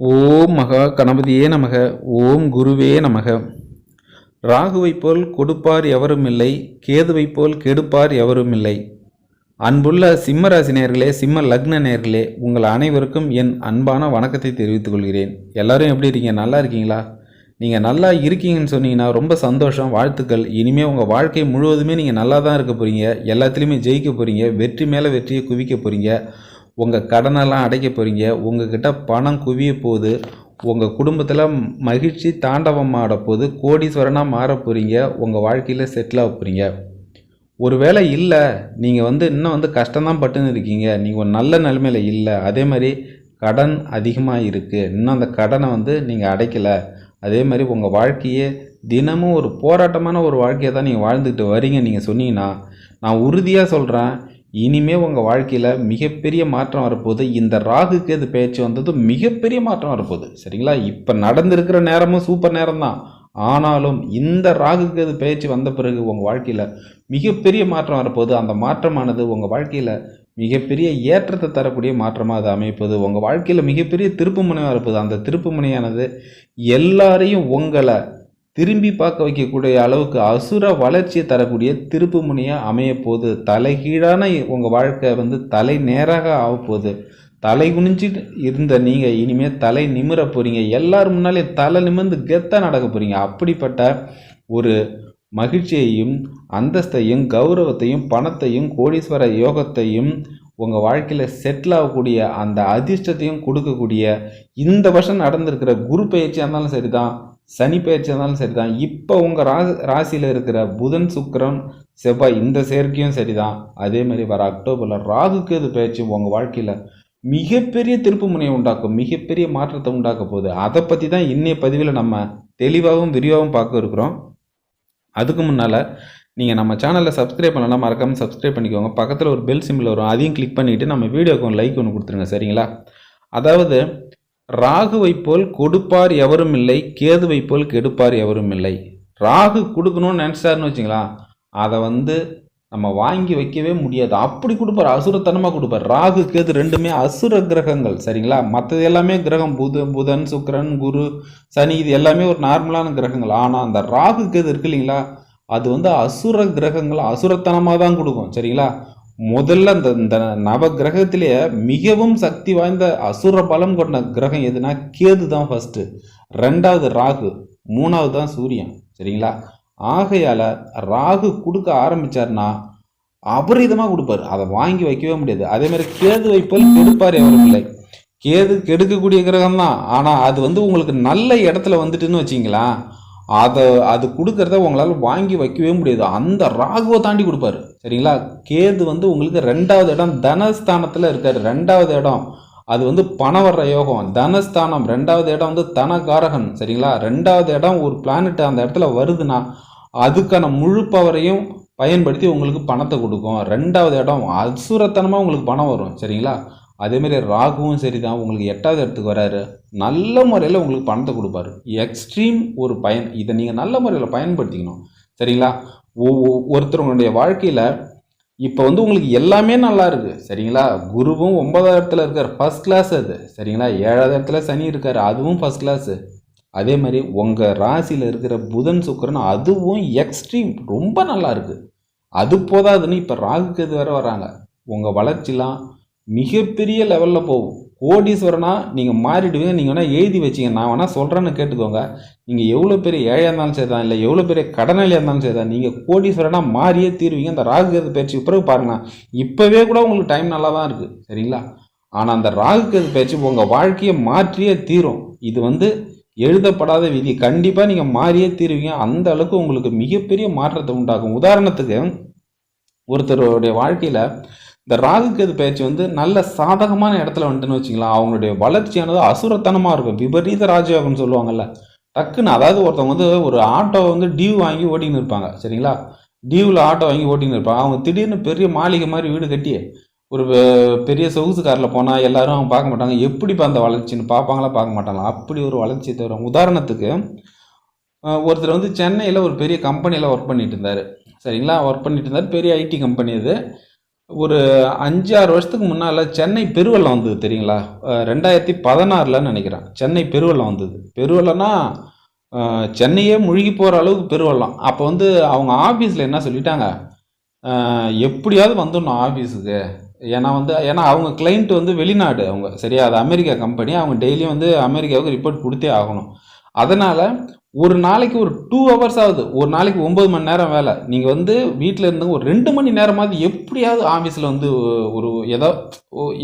ஓம் மகா கணபதியே நமக ஓம் குருவே நமக. ராகுவைப் போல் கொடுப்பார் எவரும் இல்லை கேதுவைப் போல் கெடுப்பார் எவரும் இல்லை. அன்புள்ள சிம்ம ராசி சிம்ம லக்ன நேர்களே உங்கள் அனைவருக்கும் என் அன்பான வணக்கத்தை தெரிவித்துக் கொள்கிறேன். எல்லாரும் எப்படி இருக்கீங்க? நல்லா இருக்கீங்களா? நீங்கள் நல்லா இருக்கீங்கன்னு சொன்னீங்கன்னா ரொம்ப சந்தோஷம் வாழ்த்துக்கள். இனிமேல் உங்கள் வாழ்க்கை முழுவதுமே நீங்கள் நல்லா தான் இருக்க போகிறீங்க எல்லாத்துலேயுமே ஜெயிக்க போகிறீங்க வெற்றி மேலே வெற்றியை குவிக்க போகிறீங்க உங்கள் கடனெல்லாம் அடைக்க போகிறீங்க உங்ககிட்ட பணம் குவிய போகுது உங்கள் குடும்பத்தில் மகிழ்ச்சி தாண்டவம் ஆட கோடீஸ்வரனாக மாற போகிறீங்க உங்கள் வாழ்க்கையில் செட்டில் ஆக போகிறீங்க ஒருவேளை இல்லை நீங்கள் வந்து இன்னும் வந்து கஷ்டம்தான் பட்டுன்னு இருக்கீங்க. நீங்கள் ஒரு நல்ல நிலைமையில் இல்லை. அதே மாதிரி கடன் அதிகமாக இருக்குது இன்னும் அந்த கடனை வந்து நீங்கள் அடைக்கலை. அதே மாதிரி உங்கள் வாழ்க்கையே தினமும் ஒரு போராட்டமான ஒரு வாழ்க்கையை தான் நீங்கள் வாழ்ந்துக்கிட்டு வரீங்க நீங்கள் சொன்னீங்கன்னா நான் உறுதியாக சொல்கிறேன் இனிமே உங்கள் வாழ்க்கையில் மிகப்பெரிய மாற்றம் வரப்போகுது. இந்த ராகுக்கு இது பேச்சு வந்தது மிகப்பெரிய மாற்றம் வரப்போகுது. சரிங்களா? இப்போ நடந்திருக்கிற நேரமும் சூப்பர் நேரம் தான். ஆனாலும் இந்த ராகுக்கு இது பேச்சு வந்த பிறகு உங்கள் வாழ்க்கையில் மிகப்பெரிய மாற்றம் வரப்போகுது. அந்த மாற்றமானது உங்கள் வாழ்க்கையில் மிகப்பெரிய ஏற்றத்தை தரக்கூடிய மாற்றமாக அது அமைப்பது உங்கள் வாழ்க்கையில் மிகப்பெரிய திருப்பு முனையாக இருப்பது அந்த திருப்பு முனையானது எல்லாரையும் உங்களை திரும்பி பார்க்க வைக்கக்கூடிய அளவுக்கு அசுர வளர்ச்சியை தரக்கூடிய திருப்பு முனையாக அமைய போகுது தலைகீழான உங்கள் வாழ்க்கை வந்து தலை நேராக ஆகப்போகுது. தலை குனிஞ்சிட்டு இருந்த நீங்கள் இனிமேல் தலை நிமிர போகிறீங்க எல்லார் முன்னாலே தலை நிமிர்ந்து கெத்தாக நடக்க போகிறீங்க அப்படிப்பட்ட ஒரு மகிழ்ச்சியையும் அந்தஸ்தையும் கௌரவத்தையும் பணத்தையும் கோடீஸ்வர யோகத்தையும் உங்கள் வாழ்க்கையில் செட்டில் ஆகக்கூடிய அந்த அதிர்ஷ்டத்தையும் கொடுக்கக்கூடிய இந்த வருஷம் நடந்திருக்கிற குரு பயிற்சியாக இருந்தாலும் சரி தான் சனி பயிற்சியாக இருந்தாலும் சரி தான் இப்போ உங்கள் ரா ராசியில் இருக்கிற புதன் சுக்கரன் செவ்வாய் இந்த சேர்க்கையும் சரி தான் அதே மாதிரி வர அக்டோபரில் ராகுக்கு அது பயிற்சி உங்கள் வாழ்க்கையில் மிகப்பெரிய திருப்பு முனையை உண்டாக்கும் மிகப்பெரிய மாற்றத்தை உண்டாக்க போகுது. அதை பற்றி தான் இன்றைய பதிவில் நம்ம தெளிவாகவும் விரிவாகவும் பார்க்க இருக்கிறோம். அதுக்கு முன்னால் நீங்கள் நம்ம சேனலில் சப்ஸ்கிரைப் பண்ணலாம் மறக்காமல் சப்ஸ்கிரைப் பண்ணிக்கோங்க. பக்கத்தில் ஒரு பெல் சிம்பிள் வரும். அதையும் கிளிக் பண்ணிவிட்டு நம்ம வீடியோக்கு ஒன்று லைக் ஒன்று கொடுத்துருங்க. சரிங்களா? அதாவது ராகுவை போல் கொடுப்பார் எவரும் இல்லை கேதுவை போல் கெடுப்பார் எவரும் இல்லை. ராகு கொடுக்கணும்னு நினச்சாருன்னு வச்சுங்களா அதை வந்து நம்ம வாங்கி வைக்கவே முடியாது. அப்படி கொடுப்பார் அசுரத்தனமாக கொடுப்பார். ராகு கேது ரெண்டுமே அசுர கிரகங்கள் சரிங்களா? மற்றது எல்லாமே கிரகம் புத புதன் சுக்கரன் குரு சனி இது எல்லாமே ஒரு நார்மலான கிரகங்கள். ஆனால் அந்த ராகு கேது இருக்கு இல்லைங்களா அது வந்து அசுர கிரகங்கள் அசுரத்தனமாக தான் கொடுக்கும் சரிங்களா? முதல்ல அந்த இந்த நவ கிரகத்திலேயே மிகவும் சக்தி வாய்ந்த அசுர பலம் கொண்ட கிரகம் எதுனா கேது தான் ஃபஸ்ட்டு ரெண்டாவது ராகு மூணாவது தான் சூரியன். சரிங்களா? ஆகையால் ராகு கொடுக்க ஆரம்பித்தார்னா அபரிதமாக கொடுப்பார். அதை வாங்கி வைக்கவே முடியாது. அதேமாதிரி கேது வைப்பல் கெடுப்பார் எவரும் இல்லை கேது கெடுக்கக்கூடிய கிரகம் தான் ஆனால் அது வந்து உங்களுக்கு நல்ல இடத்துல வந்துட்டுன்னு வச்சிங்களா அதை அது கொடுக்கறத உங்களால் வாங்கி வைக்கவே முடியாது. அந்த ராகுவை தாண்டி கொடுப்பாரு. சரிங்களா? கேது வந்து உங்களுக்கு ரெண்டாவது இடம் தனஸ்தானத்தில் இருக்காரு. ரெண்டாவது இடம் அது வந்து பணம் வர்ற யோகம். தனஸ்தானம் ரெண்டாவது இடம் வந்து தனகாரகன். சரிங்களா? ரெண்டாவது இடம் ஒரு பிளானட் அந்த இடத்துல வருதுன்னா அதுக்கான முழு பவரையும் பயன்படுத்தி உங்களுக்கு பணத்தை கொடுக்கும். ரெண்டாவது இடம் அசுரத்தனமாக உங்களுக்கு பணம் வரும். சரிங்களா? அதேமாரி ராகுவும் சரி தான் உங்களுக்கு எட்டாவது இடத்துக்கு வராரு. நல்ல முறையில் உங்களுக்கு பணத்தை கொடுப்பாரு. எக்ஸ்ட்ரீம் ஒரு பயன். இதை நீங்கள் நல்ல முறையில் பயன்படுத்திக்கணும். சரிங்களா? ஒ- வாழ்க்கையில் இப்போ வந்து உங்களுக்கு எல்லாமே நல்லா இருக்கு. சரிங்களா? குருவும் ஒன்பதாவது இடத்துல இருக்கார். ஃபர்ஸ்ட் கிளாஸ் அது. சரிங்களா? ஏழாவது இடத்துல சனி இருக்கார். அதுவும் ஃபர்ஸ்ட் கிளாஸு அதே மாதிரி உங்கள் ராசியில் இருக்கிற புதன் சுக்கரன் அதுவும் எக்ஸ்ட்ரீம் ரொம்ப நல்லா இருக்குது அது போதாதுன்னு இப்போ ராகுக்கு இது வேறு வராங்க உங்கள் வளர்ச்சிலாம் மிகப்பெரிய லெவலில் போகும். கோடீஸ்வரனா நீங்கள் மாறிடுவீங்க. நீங்கள் வேணால் எழுதி வச்சிங்க. நான் வேணால் சொல்கிறேன்னு கேட்டுக்கோங்க. நீங்கள் எவ்வளோ பெரிய ஏழையாக இருந்தாலும் சரி தான் இல்லை எவ்வளோ பெரிய கடனாளியாக இருந்தாலும் சரி தான் நீங்கள் கோடீஸ்வரனாக மாறியே தீருவீங்க. அந்த ராகுகேது பயிற்சி பிறகு பாருங்கள் இப்போவே கூட உங்களுக்கு டைம் நல்லா தான் இருக்குது சரிங்களா? ஆனால் அந்த ராகுகேது பயிற்சி உங்கள் வாழ்க்கையை மாற்றியே தீரும். இது வந்து எழுதப்படாத விதி. கண்டிப்பாக நீங்கள் மாறியே தீருவீங்க. அந்த அளவுக்கு உங்களுக்கு மிகப்பெரிய மாற்றத்தை உண்டாகும் உதாரணத்துக்கு ஒருத்தருடைய வாழ்க்கையில் இந்த ராகு கேது பயிற்சி வந்து நல்ல சாதகமான இடத்துல வந்துட்டுன்னு வச்சுக்கலாம் அவங்களுடைய வளர்ச்சியானது அசுரத்தனமாக இருக்கும். விபரீத ராஜயோகம்னு சொல்லுவாங்கல்ல. டக்குன்னு அதாவது ஒருத்தவங்க வந்து ஒரு ஆட்டோ வந்து டியூ வாங்கி ஓட்டின்னு இருப்பாங்க. சரிங்களா? டியூவில் ஆட்டோ வாங்கி ஓட்டின்னு இருப்பாங்க. அவங்க திடீர்னு பெரிய மாளிகை மாதிரி வீடு கட்டி ஒரு பெரிய சொகுசு காரில் போனால் எல்லாரும் அவங்க பார்க்க மாட்டாங்க. எப்படிப்பா அந்த வளர்ச்சின்னு பார்ப்பாங்களா? பார்க்க மாட்டாங்களா? அப்படி ஒரு வளர்ச்சி தவிர உதாரணத்துக்கு ஒருத்தர் வந்து சென்னையில் ஒரு பெரிய கம்பெனியில் ஒர்க் பண்ணிட்டு இருந்தார். சரிங்களா? ஒர்க் பண்ணிட்டு இருந்தார். பெரிய ஐடி கம்பெனி இது ஒரு அஞ்சு ஆறு வருஷத்துக்கு முன்னால் சென்னை பெருவெள்ளம் வந்தது தெரியுங்களா? ரெண்டாயிரத்தி பதினாறில் நினைக்கிறேன். சென்னை பெருவெள்ளம் வந்தது. பெருவெள்ளம்னா சென்னையே முழுகி போகிற அளவுக்கு பெருவெள்ளம். அப்போ வந்து அவங்க ஆஃபீஸில் என்ன சொல்லிட்டாங்க? எப்படியாவது வந்துடணும் ஆஃபீஸுக்கு ஏன்னா வந்து ஏன்னா அவங்க கிளைண்ட் வந்து வெளிநாடு அவங்க. சரியா? அது அமெரிக்கா கம்பெனி அவங்க டெய்லியும் வந்து அமெரிக்காவுக்கு ரிப்போர்ட் கொடுத்தே ஆகணும். அதனால் ஒரு நாளைக்கு ஒரு டூ ஹவர்ஸ் ஆகுது. ஒரு நாளைக்கு ஒம்பது மணி நேரம் வேலை. நீங்கள் வந்து வீட்டில் இருந்து ஒரு ரெண்டு மணி நேரமாவது எப்படியாவது ஆஃபீஸில் வந்து ஒரு ஏதோ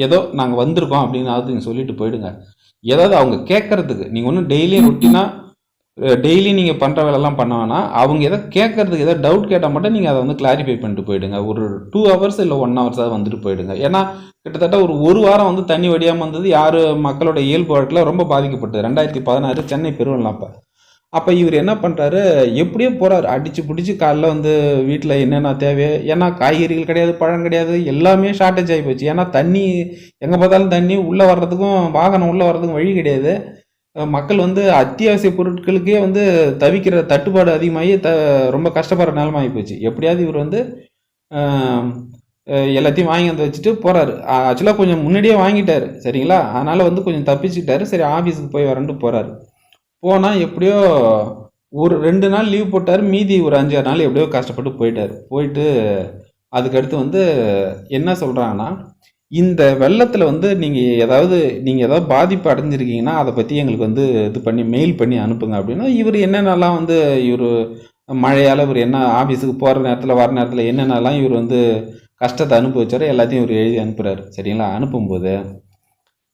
ஏதோ நாங்கள் வந்திருக்கோம் அப்படின்னாவது நீங்கள் சொல்லிட்டு போயிடுங்க. ஏதாவது அவங்க கேட்கறதுக்கு நீங்கள் ஒன்றும் டெய்லியும் ரொட்டீனா டெய்லி நீங்கள் பண்ணுற வேலைலாம் பண்ண வேணாம். அவங்க எதோ கேட்கறதுக்கு ஏதோ டவுட் கேட்டால் மட்டும் நீங்கள் அதை வந்து கிளாரிஃபை பண்ணிட்டு போயிடுங்க. ஒரு டூ ஹவர்ஸ் இல்லை ஒன் ஹவர்ஸாவது வந்துட்டு போயிடுங்க. ஏன்னா கிட்டத்தட்ட ஒரு ஒரு வாரம் வந்து தண்ணி வடியாமல் வந்தது யார் மக்களோட இயல்பு வாழ்க்கையில் ரொம்ப பாதிக்கப்பட்டது. ரெண்டாயிரத்தி பதினாறு சென்னை பெருவெள்ளம் அப்போ. அப்போ இவர் என்ன பண்ணுறாரு எப்படியோ போகிறாரு அடித்து பிடிச்சி காலைல வந்து வீட்டில் என்னென்ன தேவையோ ஏன்னா காய்கறிகள் கிடையாது பழம் கிடையாது எல்லாமே ஷார்ட்டேஜ் ஆகி போச்சு. ஏன்னா தண்ணி எங்கே பார்த்தாலும் தண்ணி உள்ளே வர்றதுக்கும் வாகனம் உள்ளே வர்றதுக்கும் வழி கிடையாது. மக்கள் வந்து அத்தியாவசிய பொருட்களுக்கே வந்து தவிக்கிற தட்டுப்பாடு அதிகமாகி த ரொம்ப கஷ்டப்படுற நிலமாகி போச்சு. எப்படியாவது இவர் வந்து எல்லாத்தையும் வாங்கி வந்து வச்சுட்டு போகிறாரு ஆக்சுவலாக கொஞ்சம் முன்னாடியே வாங்கிட்டார். சரிங்களா? அதனால் வந்து கொஞ்சம் தப்பிச்சுக்கிட்டாரு. சரி ஆஃபீஸுக்கு போய் வரன்ட்டு போகிறாரு போனால் எப்படியோ ஒரு ரெண்டு நாள் லீவ் போட்டார் மீதி ஒரு அஞ்சாறு நாள் எப்படியோ கஷ்டப்பட்டு போயிட்டார். போயிட்டு அதுக்கடுத்து வந்து என்ன சொல்கிறாங்கன்னா இந்த வெள்ளத்தில் வந்து நீங்கள் ஏதாவது நீங்கள் ஏதாவது பாதிப்பு அடைஞ்சிருக்கீங்கன்னா அதை பற்றி எங்களுக்கு வந்து இது பண்ணி மெயில் பண்ணி அனுப்புங்க அப்படின்னா இவர் என்னென்னலாம் வந்து இவர் மழையால் இவர் என்ன ஆஃபீஸுக்கு போகிற நேரத்தில் வர நேரத்தில் என்னென்னலாம் இவர் வந்து கஷ்டத்தை அனுபவிச்சாரோ எல்லாத்தையும் இவர் எழுதி அனுப்புகிறாரு சரிங்களா? அனுப்பும்போது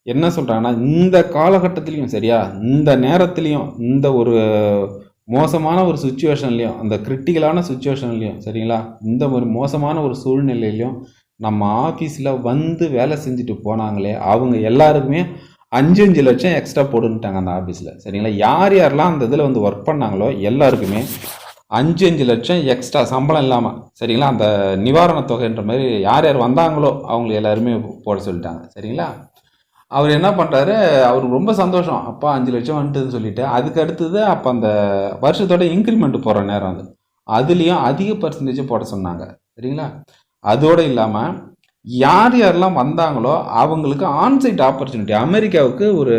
என்ன சொல்கிறாங்கன்னா இந்த காலகட்டத்திலையும் சரியா இந்த நேரத்துலையும் இந்த ஒரு மோசமான ஒரு சுச்சுவேஷன்லையும் அந்த கிரிட்டிக்கலான சுச்சுவேஷன்லையும் சரிங்களா? இந்த ஒரு மோசமான ஒரு சூழ்நிலையிலையும் நம்ம ஆஃபீஸில் வந்து வேலை செஞ்சுட்டு போனாங்களே அவங்க எல்லாருக்குமே அஞ்சு அஞ்சு லட்சம் எக்ஸ்ட்ரா போடுன்ட்டாங்க அந்த ஆஃபீஸில் சரிங்களா? யார் யாரெல்லாம் அந்த இதில் வந்து ஒர்க் பண்ணாங்களோ எல்லாருக்குமே அஞ்சு அஞ்சு லட்சம் எக்ஸ்ட்ரா சம்பளம் இல்லாமல் சரிங்களா? அந்த நிவாரணத் தொகைன்ற மாதிரி யார் யார் வந்தாங்களோ அவங்க எல்லாருமே போட சொல்லிட்டாங்க சரிங்களா? அவர் என்ன பண்ணுறாரு அவருக்கு ரொம்ப சந்தோஷம். அப்பா அஞ்சு லட்சம் வந்துட்டுன்னு சொல்லிட்டு. அதுக்கு அடுத்தது அப்போ அந்த வருஷத்தோட இன்க்ரிமெண்ட் போகிற நேரம் அது. அதுலேயும் அதிக பர்சன்டேஜ் போட சொன்னாங்க. சரிங்களா? அதோடு இல்லாமல் யார் யாரெல்லாம் வந்தாங்களோ அவங்களுக்கு ஆன்சைட் ஆப்பர்ச்சுனிட்டி அமெரிக்காவுக்கு ஒரு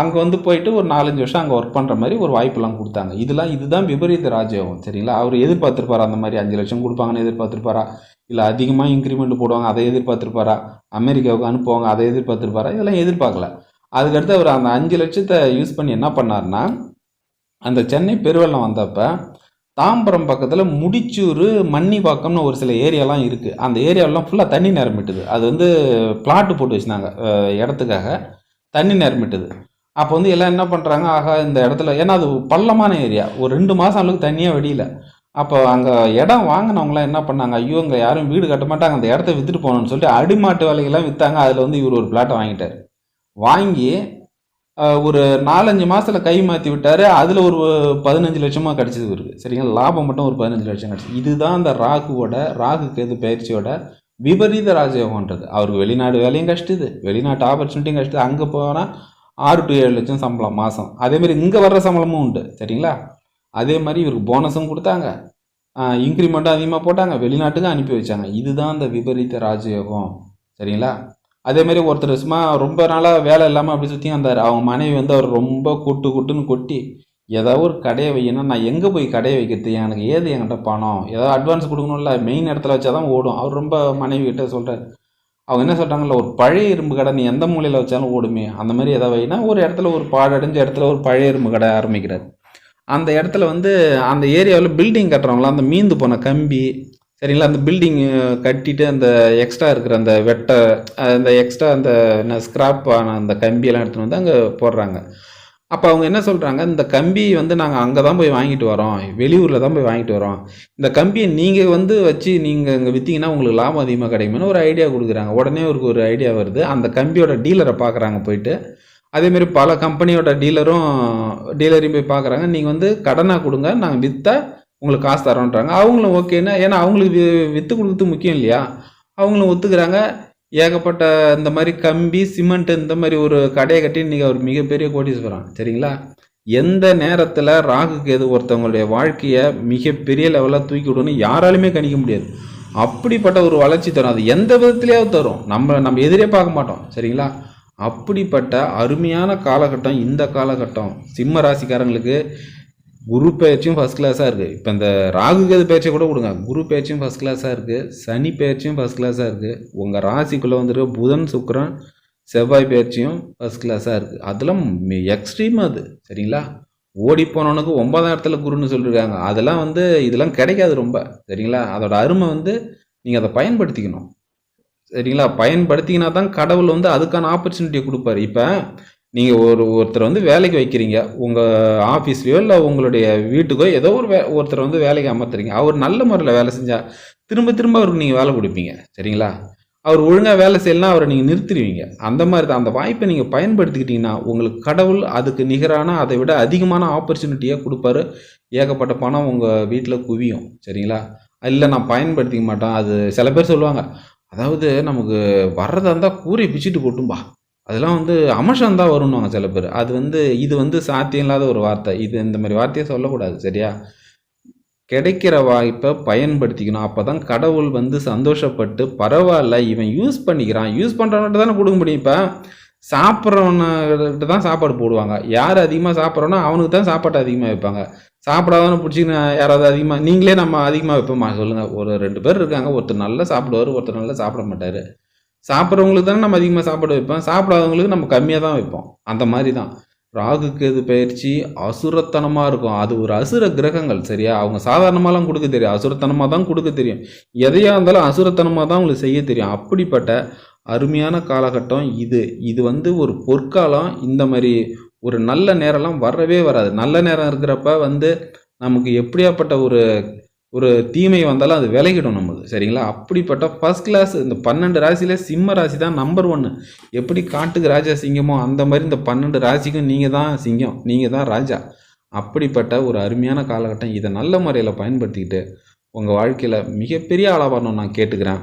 அங்கே வந்து போயிட்டு ஒரு நாலஞ்சு வருஷம் அங்கே ஒர்க் பண்ணுற மாதிரி ஒரு வாய்ப்பெல்லாம் கொடுத்தாங்க. இதெல்லாம் இதுதான் விபரீத ராஜயோகம். சரிங்களா? அவர் எதிர்பார்த்துருப்பாரா அந்த மாதிரி அஞ்சு லட்சம் கொடுப்பாங்கன்னு எதிர்பார்த்துருப்பாரா? இல்லை அதிகமாக இன்க்ரிமெண்ட் போடுவாங்க அதை எதிர்பார்த்துருப்பாரா? அமெரிக்காவுக்கு அனுப்புவாங்க அதை எதிர்பார்த்துருப்பாரா? இதெல்லாம் எதிர்பார்க்கல. அதுக்கடுத்து அவர் அந்த அஞ்சு லட்சத்தை யூஸ் பண்ணி என்ன பண்ணார்னா அந்த சென்னை பெருவெள்ளம் வந்தப்போ தாம்பரம் பக்கத்தில் முடிச்சூர் மன்னிவாக்கம்னு ஒரு சில ஏரியாலாம் இருக்குது அந்த ஏரியாவெலாம் ஃபுல்லாக தண்ணி நிரம்பிட்டுது அது வந்து பிளாட்டு போட்டு வச்சுருந்தாங்க இடத்துக்காக. தண்ணி நிரம்பிட்டுது அப்போ வந்து எல்லாம் என்ன பண்ணுறாங்க ஆகா இந்த இடத்துல ஏன்னா அது பள்ளமான ஏரியா. ஒரு ரெண்டு மாதம் அளவுக்கு தண்ணியாக வெடியில அப்போ அங்கே இடம் வாங்கினவங்களாம் என்ன பண்ணாங்க? ஐயோ இங்கே யாரும் வீடு கட்ட மாட்டாங்க. அந்த இடத்த விற்றுட்டு போகணும்னு சொல்லிட்டு அடிமாட்டு வேலைகள்லாம் விற்றாங்க அதில் வந்து இவர் ஒரு பிளாட்டை வாங்கிட்டார். வாங்கி ஒரு நாலஞ்சு மாதத்தில் கை மாற்றி விட்டார். அதில் ஒரு பதினஞ்சு லட்சமாக கிடச்சிது இவருக்கு. சரிங்களா? லாபம் மட்டும் ஒரு பதினஞ்சு லட்சம் கிடச்சி இதுதான் அந்த ராகுவோட ராகு கேது பயிற்சியோட விபரீத ராஜயோகன்றது அவருக்கு வெளிநாடு வேலையும் கஷ்டது. வெளிநாட்டு ஆப்பர்ச்சுனிட்டியும் கஷ்டது. அங்கே போனால் ஆறு டு ஏழு லட்சம் சம்பளம் மாதம் அதேமாதிரி இங்கே வர்ற சம்பளமும் உண்டு. சரிங்களா? அதே மாதிரி இவருக்கு போனஸும் கொடுத்தாங்க. இன்க்ரிமெண்ட்டும் அதிகமாக போட்டாங்க. வெளிநாட்டுக்கும் அனுப்பி வச்சாங்க. இதுதான் அந்த விபரீத ராஜயோகம். சரிங்களா? அதே மாதிரி ஒருத்தர் சும்மா ரொம்ப நாளாக வேலை இல்லாமல் அப்படி சுற்றி வந்தார். அவங்க மனைவி வந்து அவர் ரொம்ப கொட்டு கொட்டுன்னு கொட்டி ஏதாவது ஒரு கடையை வைக்கணும் நான் எங்கே போய் கடையை வைக்கிறது? எனக்கு ஏது என்கிட்ட பணம்? ஏதாவது அட்வான்ஸ் கொடுக்கணும்ல? மெயின் இடத்துல வச்சா தான் ஓடும். அவர் ரொம்ப மனைவி கிட்ட சொல்கிறார் அவங்க என்ன சொல்கிறாங்கல்ல ஒரு பழைய இரும்பு கடை நீ எந்த மூலையில் வச்சாலும் ஓடுமே. அந்த மாதிரி எதாவது வைனா ஒரு இடத்துல ஒரு பாடடைஞ்ச இடத்துல ஒரு பழைய இரும்பு கடை ஆரம்பிக்கிறார். அந்த இடத்துல வந்து அந்த ஏரியாவில் பில்டிங் கட்டுறவங்களாம் அந்த மீந்து போன கம்பி சரிங்களா? அந்த பில்டிங் கட்டிட்டு அந்த எக்ஸ்ட்ரா இருக்கிற அந்த வெட்டை அந்த எக்ஸ்ட்ரா அந்த என்ன ஆன அந்த கம்பியெல்லாம் எடுத்துகிட்டு வந்து அங்கே போடுறாங்க. அப்போ அவங்க என்ன சொல்கிறாங்க இந்த கம்பி வந்து நாங்கள் அங்கே தான் போய் வாங்கிட்டு வரோம். வெளியூரில் தான் போய் வாங்கிட்டு வரோம். இந்த கம்பியை நீங்கள் வந்து வச்சு நீங்கள் இங்கே விற்றீங்கன்னா உங்களுக்கு லாபம் அதிகமாக கிடைக்கும்னு ஒரு ஐடியா கொடுக்குறாங்க. உடனே அவருக்கு ஒரு ஐடியா வருது. அந்த கம்பியோட டீலரை பார்க்குறாங்க போயிட்டு அதேமாரி பல கம்பெனியோட டீலரும் டீலரையும் போய் பார்க்குறாங்க நீங்கள் வந்து கடனாக கொடுங்க நாங்கள் விற்றா உங்களுக்கு காசு தரோன்றாங்க. அவங்களும் ஓகேன்னா ஏன்னா அவங்களுக்கு விற்று கொடுக்குறது முக்கியம் இல்லையா? அவங்களும் ஒத்துக்கிறாங்க. ஏகப்பட்ட இந்த மாதிரி கம்பி சிமெண்ட் இந்த மாதிரி ஒரு கடையை கட்டி இன்றைக்கி அவர் மிகப்பெரிய கோடீஸ்வரன் சரிங்களா? எந்த நேரத்தில் ராகுக்கு எது ஒருத்தவங்களுடைய வாழ்க்கையை மிகப்பெரிய லெவலில் தூக்கி விடுன்னு யாராலுமே கணிக்க முடியாது. அப்படிப்பட்ட ஒரு வளர்ச்சி தரும். அது எந்த விதத்துலேயாவது தரும். நம்ம நம்ம எதிரே பார்க்க மாட்டோம் சரிங்களா? அப்படிப்பட்ட அருமையான காலகட்டம் இந்த காலகட்டம். சிம்ம ராசிக்காரங்களுக்கு குரு பேச்சும் ஃபஸ்ட் கிளாஸாக இருக்குது இப்போ இந்த ராகு கேது பேச்சை கூட கொடுங்க. குரு பேச்சும் ஃபஸ்ட் கிளாஸாக இருக்குது சனி பேச்சும் ஃபஸ்ட் கிளாஸாக இருக்குது உங்கள் ராசிக்குள்ளே வந்துட்டு புதன் சுக்கரன் செவ்வாய் பயிற்சியும் ஃபஸ்ட் கிளாஸாக இருக்குது அதெல்லாம் எக்ஸ்ட்ரீம் அது. சரிங்களா? ஓடி போனவனுக்கு ஒன்பதாம் இடத்துல குருன்னு சொல்லியிருக்காங்க அதெல்லாம் வந்து இதெல்லாம் கிடைக்காது ரொம்ப. சரிங்களா? அதோட அருமை வந்து நீங்கள் அதை பயன்படுத்திக்கணும். சரிங்களா? பயன்படுத்திங்கன்னா தான் கடவுள் வந்து அதுக்கான ஆப்பர்ச்சுனிட்டியை கொடுப்பாரு. இப்போ நீங்கள் ஒரு ஒருத்தர் வந்து வேலைக்கு வைக்கிறீங்க. உங்கள் ஆஃபீஸ்லையோ இல்லை உங்களுடைய வீட்டுக்கோ ஏதோ ஒரு வே ஒருத்தர் வந்து வேலைக்கு அமர்த்துறீங்க. அவர் நல்ல முறையில் வேலை செஞ்சால் திரும்ப திரும்ப அவருக்கு நீங்கள் வேலை கொடுப்பீங்க. சரிங்களா? அவர் ஒழுங்காக வேலை செய்யலாம் அவரை நீங்கள் நிறுத்திடுவீங்க. அந்த மாதிரி தான். அந்த வாய்ப்பை நீங்கள் பயன்படுத்திக்கிட்டிங்கன்னா உங்களுக்கு கடவுள் அதுக்கு நிகரான அதை விட அதிகமான ஆப்பர்ச்சுனிட்டியை கொடுப்பாரு. ஏகப்பட்ட பணம் உங்கள் வீட்டில் குவியும். சரிங்களா? இல்லை நான் பயன்படுத்திக்க மாட்டேன். அது சில பேர் சொல்லுவாங்க அதாவது நமக்கு வர்றதா இருந்தால் கூரை பிச்சுட்டு கொட்டும்பா. அதெல்லாம் வந்து அமர்ஷம் தான் வரும்னுவாங்க சில பேர். அது வந்து இது வந்து சாத்தியம் இல்லாத ஒரு வார்த்தை. இது இந்த மாதிரி வார்த்தையை சொல்லக்கூடாது சரியா? கிடைக்கிற வாய்ப்பை பயன்படுத்திக்கணும். அப்போ தான் கடவுள் வந்து சந்தோஷப்பட்டு பரவாயில்ல இவன் யூஸ் பண்ணிக்கிறான். யூஸ் பண்ணுறவன்ட்டு தானே கொடுக்க முடியும் இப்போ. சாப்பிட்றவன்கிட்ட தான் சாப்பாடு போடுவாங்க. யார் அதிகமாக சாப்பிட்றோன்னா அவனுக்கு தான் சாப்பாடு அதிகமாக வைப்பாங்க. சாப்பிடாதவனை பிடிச்சிக்கின்னு யாராவது அதிகமாக நீங்களே நம்ம அதிகமாக வைப்போமா சொல்லுங்கள் ஒரு ரெண்டு பேர் இருக்காங்க. ஒருத்தர் நல்லா சாப்பிடுவார் ஒருத்தர் நல்லா சாப்பிட மாட்டார். சாப்பிட்றவங்களுக்கு தானே நம்ம அதிகமாக சாப்பாடு வைப்போம். சாப்பிடாதவங்களுக்கு நம்ம கம்மியாக தான் வைப்போம். அந்த மாதிரி தான். ராகு இது பயிற்சி அசுரத்தனமாக இருக்கும். அது ஒரு அசுர கிரகங்கள் சரியா? அவங்க சாதாரணமாலாம் கொடுக்க தெரியும். அசுரத்தனமாக தான் கொடுக்க தெரியும். எதையாக இருந்தாலும் அசுரத்தனமாக தான் உங்களுக்கு செய்ய தெரியும். அப்படிப்பட்ட அருமையான காலகட்டம் இது. இது வந்து ஒரு பொற்காலம். இந்த மாதிரி ஒரு நல்ல நேரம்லாம் வரவே வராது. நல்ல நேரம் இருக்கிறப்ப வந்து நமக்கு எப்படியாப்பட்ட ஒரு ஒரு தீமை வந்தாலும் அது விலகிடும் நமக்கு சரிங்களா? அப்படிப்பட்ட ஃபர்ஸ்ட் கிளாஸ் இந்த பன்னெண்டு ராசியில சிம்ம ராசி தான் நம்பர் ஒன்று எப்படி காட்டுக்கு ராஜா சிங்கமோ அந்த மாதிரி இந்த பன்னெண்டு ராசிக்கும் நீங்கள் தான் சிங்கம் நீங்கள் தான் ராஜா. அப்படிப்பட்ட ஒரு அருமையான காலகட்டம். இதை நல்ல முறையில் பயன்படுத்திக்கிட்டு உங்கள் வாழ்க்கையில் மிகப்பெரிய ஆளாக நான் கேட்டுக்கிறேன்.